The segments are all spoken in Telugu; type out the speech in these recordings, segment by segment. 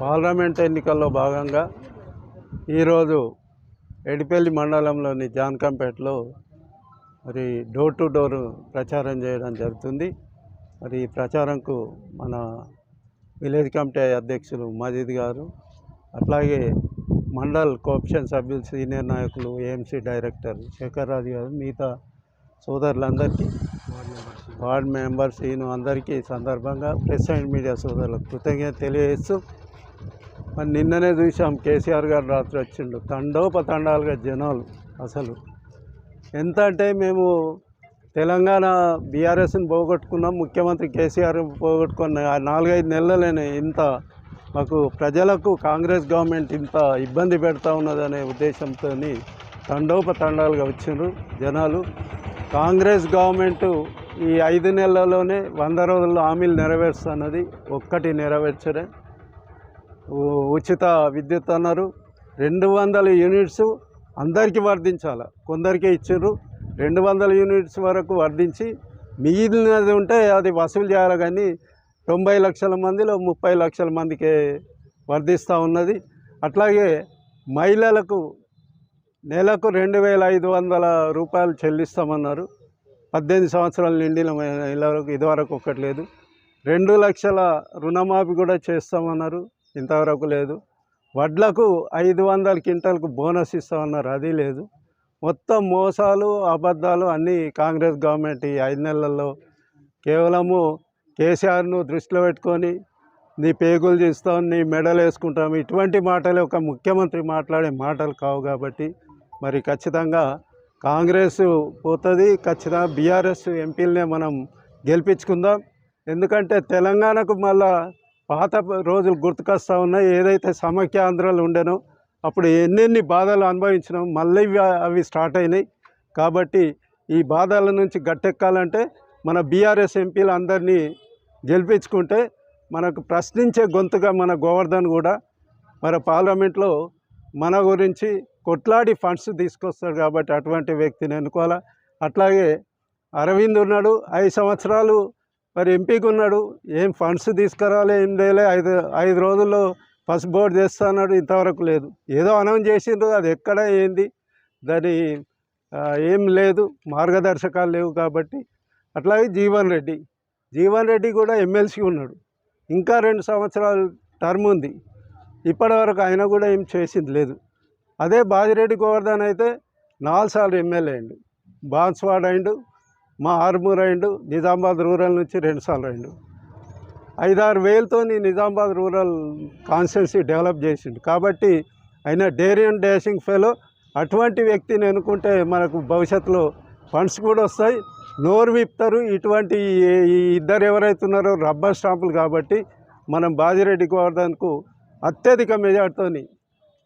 పార్లమెంట్ ఎన్నికల్లో భాగంగా ఈరోజు ఎడిపల్లి మండలంలోని జాన్కంపేటలో మరి డోర్ టు డోర్ ప్రచారం చేయడం జరుగుతుంది. మరి ఈ ప్రచారంకు మన విలేజ్ కమిటీ అధ్యక్షులు మజీద్ గారు అట్లాగే మండల్ కోఆప్షన్ సభ్యులు సీనియర్ నాయకులు ఏఎంసీ డైరెక్టర్ శేఖర్ రాజు గారు మిగతా సోదరులందరికీ వార్డ్ మెంబర్స్ ఈయన అందరికీ సందర్భంగా ప్రెస్ అండ్ మీడియా సోదరులకు కృతజ్ఞత తెలియజేస్తూ మరి నిన్ననే చూసాం కేసీఆర్ గారు రాత్రి వచ్చిండు. తండోపతండాలుగా జనాలు అసలు. ఎంత అంటే మేము తెలంగాణ బీఆర్ఎస్ని పోగొట్టుకున్నాం ముఖ్యమంత్రి కేసీఆర్ పోగొట్టుకున్న నాలుగైదు నెలలనే ఇంత మాకు ప్రజలకు కాంగ్రెస్ గవర్నమెంట్ ఇంత ఇబ్బంది పెడతా ఉన్నదనే ఉద్దేశంతో తండోపతండాలుగా వచ్చిండ్రు జనాలు. కాంగ్రెస్ గవర్నమెంట్ ఈ ఐదు నెలల్లోనే వంద రోజుల్లో హామీలు నెరవేరుస్తున్నది ఒక్కటి నెరవేర్చరే ఉచిత విద్యుత్ అన్నారు. రెండు వందల యూనిట్స్ అందరికీ వర్ధించాలి కొందరికే ఇచ్చారు రెండు వందల యూనిట్స్ వరకు వర్ధించి మిగిలినది ఉంటే అది వసూలు చేయాలి కానీ తొంభై లక్షల మందిలో ముప్పై లక్షల మందికి వర్ధిస్తూ ఉన్నది. అట్లాగే మహిళలకు నెలకు రెండు వేల ఐదు వందల రూపాయలు చెల్లిస్తామన్నారు. పద్దెనిమిది సంవత్సరాలు నిండిన మహిళలకు ఇదివరకు ఒక్కట్లేదు రెండు లక్షల రుణమాఫీ కూడా చేస్తామన్నారు. ఇంతవరకు లేదు. వడ్లకు ఐదు వందల క్వింటల్కు బోనస్ ఇస్తామన్నారు. అది లేదు. మొత్తం మోసాలు అబద్ధాలు అన్నీ కాంగ్రెస్ గవర్నమెంట్ ఈ ఐదు నెలల్లో కేవలము కేసీఆర్ను దృష్టిలో పెట్టుకొని నీ పేగులు చేస్తాం నీ మెడలు వేసుకుంటాం. ఇటువంటి మాటలు ఒక ముఖ్యమంత్రి మాట్లాడే మాటలు కావు కాబట్టి మరి ఖచ్చితంగా కాంగ్రెస్ పోతుంది. ఖచ్చితంగా బీఆర్ఎస్ ఎంపీలనే మనం గెలిపించుకుందాం. ఎందుకంటే తెలంగాణకు మళ్ళా పాత రోజులు గుర్తుకొస్తూ ఉన్నాయి. ఏదైతే సమైక్య ఆంధ్రాలు ఉండేనో అప్పుడు ఎన్నెన్ని బాధలు అనుభవించినాం. మళ్ళీ ఇవి అవి స్టార్ట్ అయినాయి. కాబట్టి ఈ బాధల నుంచి గట్టెక్కాలంటే మన బీఆర్ఎస్ ఎంపీలు అందరినీ గెలిపించుకుంటే మనకు ప్రశ్నించే గొంతుగా మన గోవర్ధన్ కూడా మన పార్లమెంట్లో మన గురించి కొట్లాడి ఫండ్స్ తీసుకొస్తాడు కాబట్టి అటువంటి వ్యక్తిని ఎన్నుకోవాలా? అట్లాగే అరవింద్ ఉన్నాడు. ఐదు సంవత్సరాలు మరి ఎంపీకి ఉన్నాడు. ఏం ఫండ్స్ తీసుకురాలే ఏం లేలే. ఐదు ఐదు రోజుల్లో ఫస్ట్ బోర్డు చేస్తున్నాడు ఇంతవరకు లేదు. ఏదో అనౌన్స్ చేసిండ్రు. అది ఎక్కడ ఏంది? దాని ఏం లేదు. మార్గదర్శకాలు లేవు కాబట్టి. అట్లాగే జీవన్ రెడ్డి. జీవన్ రెడ్డి కూడా ఎమ్మెల్సీ ఉన్నాడు. ఇంకా రెండు సంవత్సరాలు టర్మ్ ఉంది. ఇప్పటివరకు ఆయన కూడా ఏం చేసింది లేదు. అదే బాజిరెడ్డి గోవర్ధన్ అయితే నాలుగు సార్లు ఎమ్మెల్యే అయిండు. బాన్స్వాడ్ అయిండు. మా ఆర్మూర్ అయిండు నిజామాబాద్ రూరల్ నుంచి రెండు సార్లు అయిండు ఐదారు వేలతో నిజామాబాద్ రూరల్ కాన్స్టిట్యున్సీ డెవలప్ చేసిండు. కాబట్టి ఆయన డేరియన్ డాషింగ్ ఫెలో అటువంటి వ్యక్తిని ఎన్నుకుంటే మనకు భవిష్యత్తులో ఫండ్స్ కూడా వస్తాయి. నోరు విప్తారు. ఇటువంటి ఇద్దరు ఎవరైతే ఉన్నారో రబ్బర్ స్టాంపులు కాబట్టి మనం బాజిరెడ్డి గోవర్ధన్కు అత్యధిక మెజార్టీతో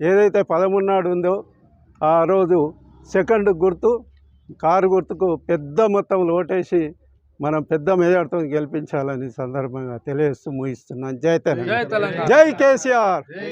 ఏదైతే పదమూడు నాడు ఉందో ఆ రోజు సెకండ్ గుర్తు కారు గుర్తుకు పెద్ద మొత్తంలో ఓటేసి మనం పెద్ద మెజార్టీతో గెలిపించాలని సందర్భంగా తెలియజేస్తూ ముగిస్తున్నాను. జై తెలంగాణ. జై కేసీఆర్.